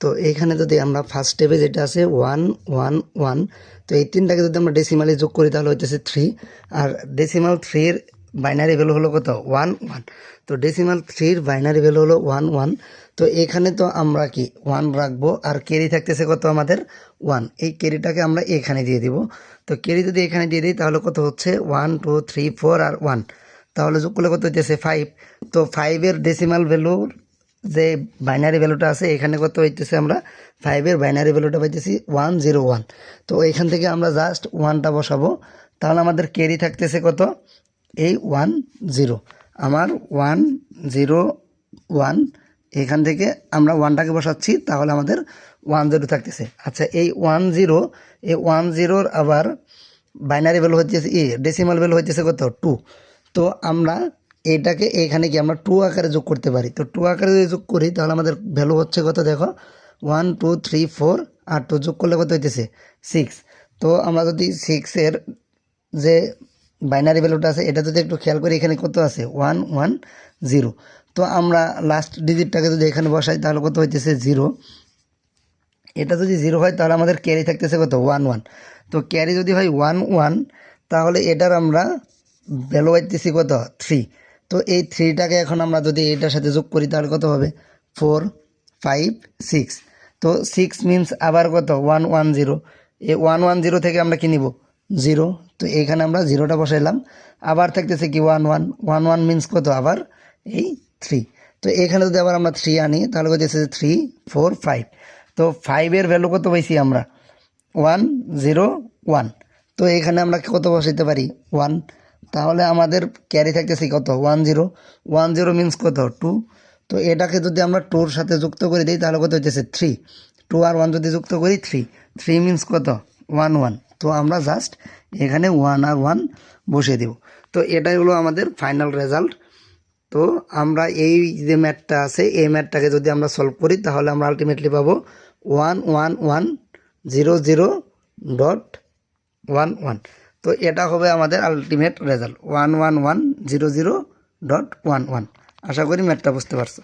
তো এইখানে যদি আমরা ফার্স্ট স্টেপে যেটা আছে ওয়ান ওয়ান ওয়ান তো এই তিনটাকে যদি আমরা ডেসিমালে যোগ করি, তাহলে হইতেছে থ্রি আর ডেসিমাল থ্রির বাইনারি ভ্যালু হলো কত? ওয়ান ওয়ান তো ডেসিমাল থ্রির বাইনারি ভ্যালু হলো ওয়ান ওয়ান তো এখানে তো আমরা কি? ওয়ান রাখব। আর ক্যারি থাকতেছে কত আমাদের? ওয়ান এই ক্যারিটাকে আমরা এখানে দিয়ে দিব। তো ক্যারি যদি এখানে দিয়ে দিই, তাহলে কত হচ্ছে? ওয়ান টু থ্রি ফোর আর ওয়ান তাহলে যোগ করলে কত হইতেছে? ফাইভ তো ফাইভের ডেসিমাল ভ্যালুর যে বাইনারি ভ্যালুটা আছে, এখানে কত হইতেছে আমরা? ফাইভের বাইনারি ভ্যালুটা পাইতেছি ওয়ান জিরো ওয়ান তো এখান থেকে আমরা জাস্ট ওয়ানটা বসাবো। তাহলে আমাদের ক্যারি থাকতেছে কত? এই ওয়ান জিরো আমার ওয়ান জিরো ওয়ান এখান থেকে আমরা ওয়ানটাকে বসাচ্ছি, তাহলে আমাদের ওয়ান জিরো থাকতেছে। আচ্ছা এই ওয়ান জিরো এই ওয়ান জিরোর আবার বাইনারি ভ্যালু হচ্ছে ই ডেসিমাল ভ্যালু হচ্ছে কত? টু তো আমরা এটাকে এখানে কি আমরা টু আকারে যোগ করতে পারি? তো টু আকারে যদি যোগ করি, তাহলে আমাদের ভ্যালু হচ্ছে কত দেখো? ওয়ান টু থ্রি ফোর আর টু যোগ করলে কত হইতেছে? সিক্স তো আমরা যদি সিক্সের যে বাইনারি ভ্যালুটা আছে, এটা যদি একটু খেয়াল করি, এখানে কত আছে? ওয়ান ওয়ান জিরো তো আমরা লাস্ট ডিজিটটাকে যদি এখানে বসাই, তাহলে কত হইতেছে? জিরো এটা যদি জিরো হয়, তাহলে আমাদের ক্যারি থাকতেছে কত? ওয়ান ওয়ান তো ক্যারি যদি হয় ওয়ান ওয়ান তাহলে এটার আমরা ভ্যালু পাইতেছি কত? থ্রি তো এই থ্রিটাকে এখন আমরা যদি এটার সাথে যোগ করি, তাহলে কত হবে? Four, five, six. তো সিক্স মিন্স আবার কত? One one, zero. এই ওয়ান ওয়ান, জিরো থেকে আমরা কি নিব? জিরো। তো এইখানে আমরা জিরোটা বসাইলাম। আবার থাকতেছে কি? One one. One one means কত? আবার এই থ্রি। তো এখানে যদি আবার আমরা থ্রি আনি, তাহলে কত থ্রি, ফোর, ফাইভ। তো ফাইভের ভ্যালু কত পাইছি আমরা? One, zero, one. তো এখানে আমরা কত বসাইতে পারি? ওয়ান। তাহলে আমাদের ক্যারি থাকতেছে কত? One zero one zero means কত? টু তো এটাকে যদি আমরা টুর সাথে যুক্ত করে দিই, তাহলে কত হইতেছে থ্রি টু আর ওয়ান যদি যুক্ত করি থ্রি থ্রি মিন্স কত? ওয়ান ওয়ান তো আমরা জাস্ট এখানে ওয়ান আর ওয়ান বসিয়ে দেব। তো এটাই হলো আমাদের ফাইনাল রেজাল্ট তো আমরা এই যে ম্যাথটা আছে, এই ম্যাথটাকে যদি আমরা সলভ করি, তাহলে আমরা আলটিমেটলি পাবো one one one zero zero dot one one তো এটা হবে আমাদের ultimate result one one one zero zero dot one one আশা করি ম্যাথটা বুঝতে পারছ।